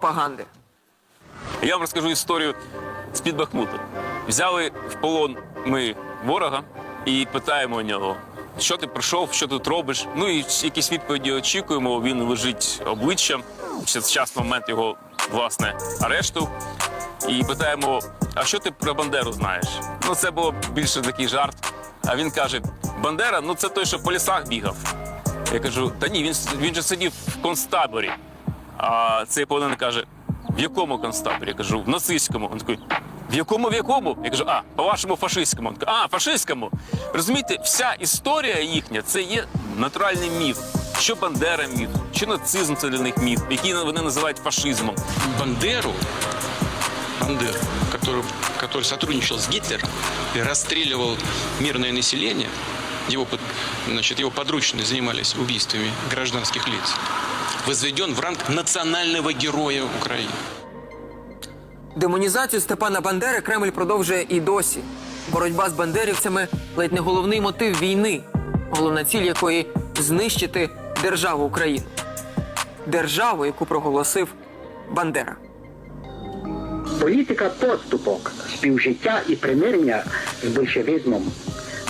пропаганди. Я вам розкажу історію з-під Бахмуту. Взяли в полон ми ворога і питаємо у нього, що ти прийшов, що тут робиш. Ну і якісь відповіді очікуємо. Він лежить обличчям. Ще час момент його власне арешту. І питаємо: а що ти про Бандеру знаєш? Ну, це було більше такий жарт. А він каже: Бандера, ну це той, що по лісах бігав. Я кажу: та ні, він, він же сидів в концтаборі. А цей полонений каже: в якому концтаборі? Я кажу, в нацистському. Він такий, в якому, в якому? Я кажу, а, по-вашому, фашистському. Він каже, а, фашистському. Розумієте, вся історія їхня це є натуральний міф. Що Бандера міф, що нацизм це для них міф, який вони називають фашизмом. Бандеру, Бандеру, который, который сотрудничал с Гитлером и расстреливал мирное население, его, под- значит, его подручные занимались убийствами гражданских лиц, возведен в ранг национального героя Украины. Демонізацію Степана Бандери Кремль продовжує і досі. Боротьба з бандерівцями ледь не головний мотив війни, головна ціль якої знищити державу Україну. Державу, яку проголосив Бандера. Політика поступок, співжиття і примирення з большевизмом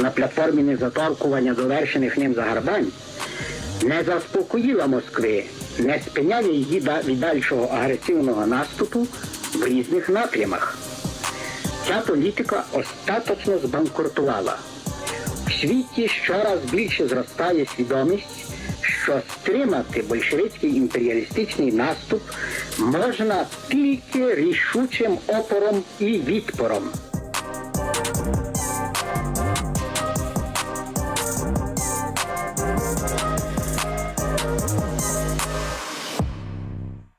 на платформі незаторкування довершених ним загарбань не заспокоїла Москви, не спиняє її від дальшого агресивного наступу в різних напрямах. Ця політика остаточно збанкрутувала. В світі щораз більше зростає свідомість, що стримати большевицький імперіалістичний наступ можна тільки рішучим опором і відпором.